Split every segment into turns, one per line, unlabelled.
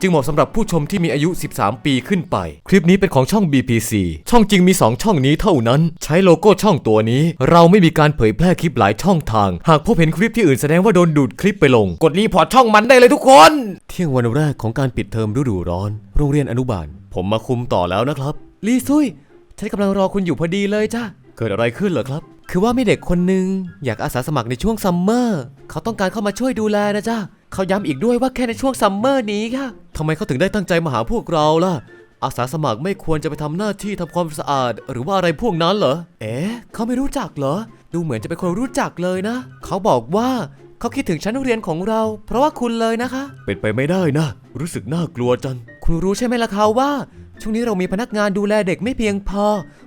จึงเหมาะสำหรับผู้ชมที่มีอายุ 13 ปีขึ้นไป คลิปนี้เป็นของช่อง BPC ช่องจริงมี 2 ช่องนี้เท่านั้น ใช้โลโก้ช่องตัวนี้ เราไม่มีการเผยแพร่คลิปหลายช่องทาง หากพบเห็นคลิปที่อื่นแสดงว่าโดนดูดคลิปไปลง กดรีพอร์ตช่องมันได้เลยทุกคน เที่ยงวันแรกของการปิดเทอมฤดูร้อน โรงเรียนอนุบาล ผมมาคุมต่อแล้วนะครับ ลีซุยฉันกำลังรอคุณอยู่พอดีเลยจ้ะเกิดอะไรขึ้นเหรอครับ คือว่ามีเด็กคนหนึ่งอยากอาสาสมัครในช่วงซัมเมอร์ เขาต้องการเข้ามาช่วยดูแลนะจ๊ะเขาย้ำอีกด้วยว่าแค่ในช่วงซัมเมอร์นี้ค่ะ ทำไมเขาถึงได้ตั้งใจมาหาพวกเราล่ะ อาสาสมัครไม่ควรจะไปทำหน้าที่ทำความสะอาด หรือว่าอะไรพวกนั้นเหรอ เอ๊ะเขาไม่รู้จักเหรอ ดูเหมือนจะเป็นคนรู้จักเลยนะ เขาบอกว่าเขาคิดถึงชั้นเรียนของเรา เพราะว่าคุณเลยนะคะ เป็นไปไม่ได้นะ รู้สึกน่ากลัวจัง คุณรู้ใช่ไหมล่ะคะว่า ช่วงนี้เรามีพนักงานดูแลเด็กไม่เพียงพอ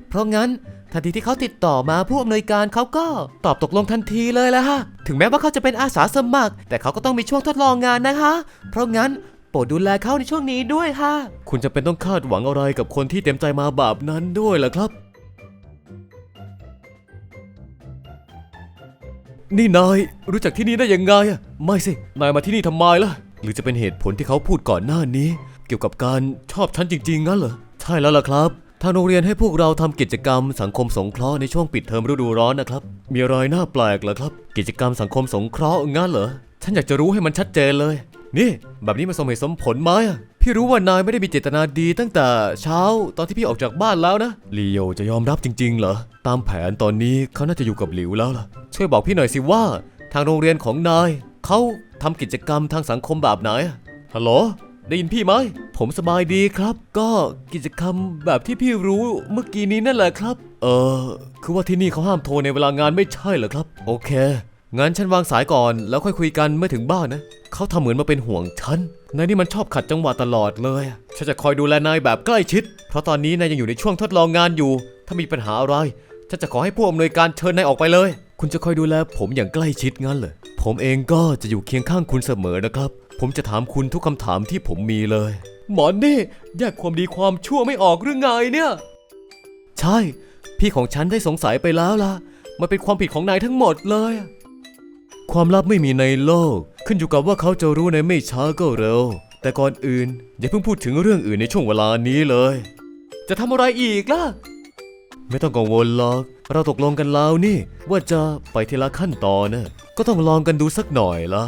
เพราะงั้นทันทีที่เขาติดต่อมาผู้อำนวยการเขาก็ตอบตกลงทันทีเลยละฮะ ถึงแม้ว่าเขาจะเป็นอาสาสมัคร แต่เขาก็ต้องมีช่วงทดลองงานนะคะ เพราะงั้น โปรดดูแลเขาในช่วงนี้ด้วยค่ะ คุณจะเป็นต้องคาดหวังอะไรกับคนที่เต็มใจมาแบบนั้นด้วยล่ะครับ นี่นายรู้จักที่นี่ได้ยังไงอะไม่สิ นายมาที่นี่ทำไมล่ะ หรือจะเป็นเหตุผลที่เขาพูดก่อนหน้านี้ เกี่ยวกับการชอบฉันจริงๆงั้นเหรอ ใช่แล้วล่ะครับทางโรงเรียนให้พวกเราทำกิจกรรมสังคมสงเคราะห์ในช่วงปิดเทอมฤดูร้อนนะครับ มีอะไรน่าแปลกเหรอครับ กิจกรรมสังคมสงเคราะห์งั้นเหรอ ฉันอยากจะรู้ให้มันชัดเจนเลย นี่แบบนี้มันสมเหตุสมผลไหมอะพี่รู้ว่านายไม่ได้มีเจตนาดีตั้งแต่เช้าตอนที่พี่ออกจากบ้านแล้วนะลีโอจะยอมรับจริง ๆ เหรอ ตามแผนตอนนี้เขาน่าจะอยู่กับหลิวแล้วล่ะ ช่วยบอกพี่หน่อยสิว่า ทางโรงเรียนของนายเขาทำกิจกรรมทางสังคมแบบไหนอะฮัลโหลได้ยินพี่ไหม ผมสบายดีครับ ก็กิจกรรมแบบที่พี่รู้เมื่อกี้นี้นั่นแหละครับ เออคือว่าที่นี่เขาห้ามโทรในเวลางานไม่ใช่เหรอครับ โอเค งั้นฉันวางสายก่อนแล้วค่อยคุยกันเมื่อถึงบ้านนะ เขาทำเหมือนมาเป็นห่วงฉัน นายนี่มันชอบขัดจังหวะตลอดเลย ฉันจะคอยดูแลนายแบบใกล้ชิด เพราะตอนนี้นายยังอยู่ในช่วงทดลองงานอยู่ ถ้ามีปัญหาอะไร ฉันจะขอให้ผู้อำนวยการเชิญนายออกไปเลย คุณจะคอยดูแลผมอย่างใกล้ชิดงั้นเหรอ ผมเองก็จะอยู่เคียงข้างคุณเสมอนะครับ ผมจะถามคุณทุกคำถามที่ผมมีเลย หมอนนี่แยกความดีความชั่วไม่ออกหรือไงเนี่ย ใช่ พี่ของฉันได้สงสัยไปแล้วล่ะ มันเป็นความผิดของนายทั้งหมดเลย ความลับไม่มีในโลก ขึ้นอยู่กับว่าเขาจะรู้ในไม่ช้าก็เร็ว แต่ก่อนอื่น อย่าเพิ่งพูดถึงเรื่องอื่นในช่วงเวลานี้เลย จะทำอะไรอีกล่ะ ไม่ต้องกังวลหรอกเราตกลงกันแล้วนี่ ว่าจะไปทีละขั้นตอนนะก็ต้องลองกันดูสักหน่อยละ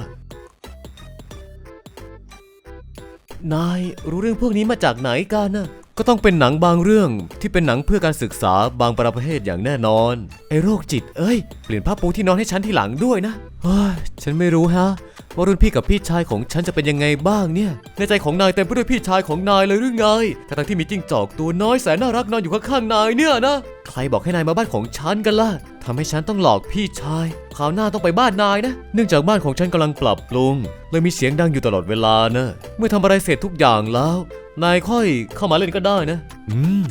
นายรู้เรื่องพวกนี้มาจากไหนกันนะ ก็ต้องเป็นหนังบางเรื่องที่เป็นหนังเพื่อการศึกษาบางประเภทอย่างแน่นอนไอ้โรคจิต เอ้ย เปลี่ยนผ้าปูที่นอนให้ฉันที่หลังด้วยนะเฮ้ยฉันไม่รู้ฮะว่ารุ่นพี่กับพี่ชายของฉันจะเป็นยังไงบ้างเนี่ย ในใจของนายเต็มไปด้วยพี่ชายของนายเลยหรือไงทั้งที่มีจิ้งจอกตัวน้อยแสนน่ารักนอนอยู่ข้างๆนายเนี่ยนะ ใครบอกให้นายมาบ้านของฉันกันล่ะทำให้ฉันต้องหลอกพี่ชายคราวหน้าต้องไปบ้านนายนะ เนื่องจากบ้านของฉันกำลังปรับปรุงเลยมีเสียงดังอยู่ตลอดเวลานะ เมื่อทำอะไรเสร็จทุกอย่างแล้ว นายค่อยเข้ามาเล่นก็ได้นะ อืม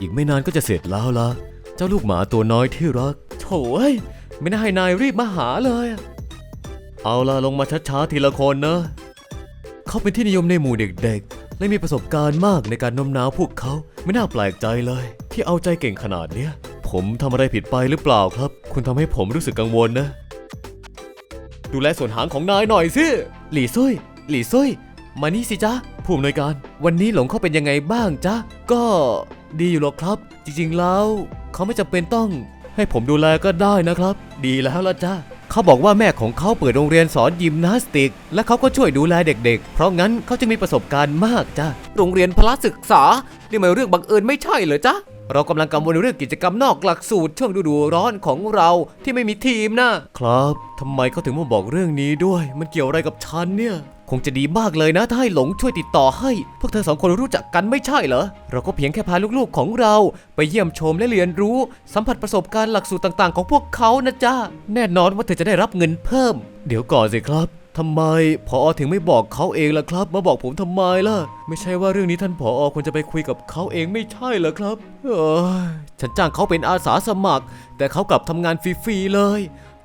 อีกไม่นานก็จะเสร็จแล้วล่ะเจ้าลูกหมาตัวน้อยที่รัก โถ่เอ้ย ไม่น่าให้นายรีบมาหาเลยอะเอาล่ะลงมาช้าๆทีละคนนะ เขาเป็นที่นิยมในหมู่เด็กๆ และมีประสบการณ์มากในการโน้มน้าวพวกเขา ไม่น่าแปลกใจเลย ที่เอาใจเก่งขนาดเนี้ย ผมทำอะไรผิดไปหรือเปล่าครับ คุณทำให้ผมรู้สึกกังวลนะ ดูแลส่วนหางของนายหน่อยสิ หลี่ซุย หลี่ซุย มานี่สิจ๊ะ ผู้อำนวยการ วันนี้หลงเขาเป็นยังไงบ้างจ๊ะ ก็ดีอยู่หรอกครับ จริงๆแล้วเขาไม่จำเป็นต้องให้ผมดูแลก็ได้นะครับ ดีแล้วละจ้ะเขาบอกว่าแม่ของเขาเปิดโรงเรียนสอนยิมนาสติก และเขาก็ช่วยดูแลเด็กๆ เพราะงั้นเขาจะมีประสบการณ์มากจ้ะโรงเรียนพละศึกษา นี่มันเรื่องบังเอิญไม่ใช่เหรอจ๊ะ เรากำลังกังวลในเรื่องกิจกรรมนอกหลักสูตรช่วงฤดูร้อนของเราที่ไม่มีทีมนะครับทำไมเขาถึงมาบอกเรื่องนี้ด้วย มันเกี่ยวอะไรกับฉันเนี่ย คงจะดีมากเลยนะถ้าให้หลงช่วยติดต่อให้ พวกเธอสองคนรู้จักกันไม่ใช่เหรอ เราก็เพียงแค่พาลูกๆของเรา ไปเยี่ยมชมและเรียนรู้ สัมผัสประสบการณ์หลักสูตรต่างๆ ของพวกเขานะจ๊ะแน่นอนว่าเธอจะได้รับเงินเพิ่ม เดี๋ยวก่อนสิครับทำไมพอถึงไม่บอกเขาเองล่ะครับ มาบอกผมทำไมล่ะ ไม่ใช่ว่าเรื่องนี้ท่านผอควรจะไปคุยกับเขาเองไม่ใช่เหรอครับเออฉันจ้างเขาเป็นอาสาสมัคร แต่เขากลับทำงานฟรีๆเลย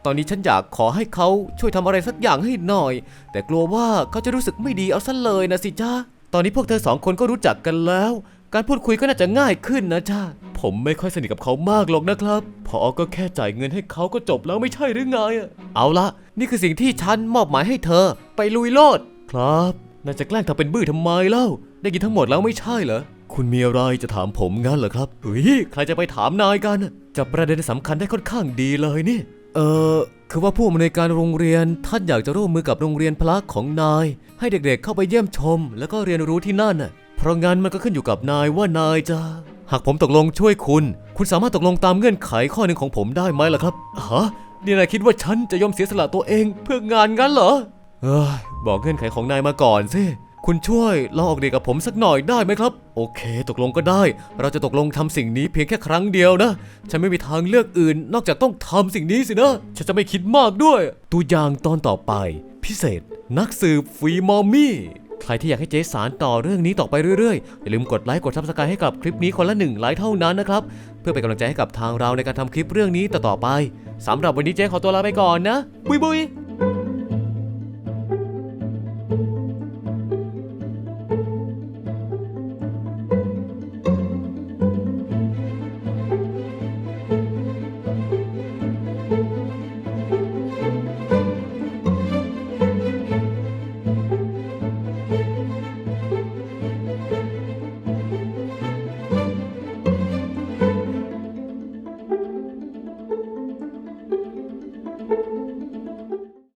ตอนนี้ฉันอยากขอให้เขาช่วยทำอะไรสักอย่างให้หน่อย แต่กลัวว่าเขาจะรู้สึกไม่ดีเอาซะเลยนะสิจ้าตอนนี้พวกเธอสองคนก็รู้จักกันแล้ว การพูดคุยก็น่าจะง่ายขึ้นนะจ้าผมไม่ค่อยสนิทกับเขามากหรอกนะครับ พอก็แค่จ่ายเงินให้เขาก็จบแล้วไม่ใช่หรือไงอะเอาละนี่คือสิ่งที่ฉันมอบหมายให้เธอ ไปลุยโลด ครับน่าจะแกล้งทำเป็นบื้อทำไมเล่า ได้ยินทั้งหมดแล้วไม่ใช่เหรอคุณมีอะไรจะถามผมงั้นเหรอครับเฮ้ยใครจะไปถามนายกันน่ะจับประเด็นสำคัญได้ค่อนข้างดีเลยนี่ เออคือว่าผู้อำนวยการโรงเรียนท่านอยากจะร่วมมือกับโรงเรียนพละของนาย ให้เด็กๆเข้าไปเยี่ยมชม แล้วก็เรียนรู้ที่นั่นน่ะเพราะงั้นมันก็ขึ้นอยู่กับนายว่านายจะ หากผมตกลงช่วยคุณ คุณสามารถตกลงตามเงื่อนไขข้อหนึ่งของผมได้ไหมล่ะครับฮะนี่นายคิดว่าฉันจะยอมเสียสละตัวเองเพื่องานงั้นเหรอเอ้ยบอกเงื่อนไขของนายมาก่อนสิ คุณช่วยลองออกเดทกับผมสักหน่อยได้ไหมครับ โอเค ตกลงก็ได้ เราจะตกลงทำสิ่งนี้เพียงแค่ครั้งเดียวนะ ฉันไม่มีทางเลือกอื่น นอกจากต้องทำสิ่งนี้สินะ ฉันจะไม่คิดมากด้วย ตัวอย่างตอนต่อไป พิเศษ นักสืบฟรีมอมมี่ใครที่อยากให้เจสารต่อเรื่องนี้ต่อไปเรื่อยๆ อย่าลืมกดไลค์กดซับสไครต์ให้กับคลิปนี้คนละหนึ่งไลค์เท่านั้นนะครับ เพื่อเป็นกำลังใจให้กับทางเราในการทำคลิปเรื่องนี้ต่อๆไปสำหรับวันนี้เจ๊ขอตัวลาไปก่อนนะ บุยบุย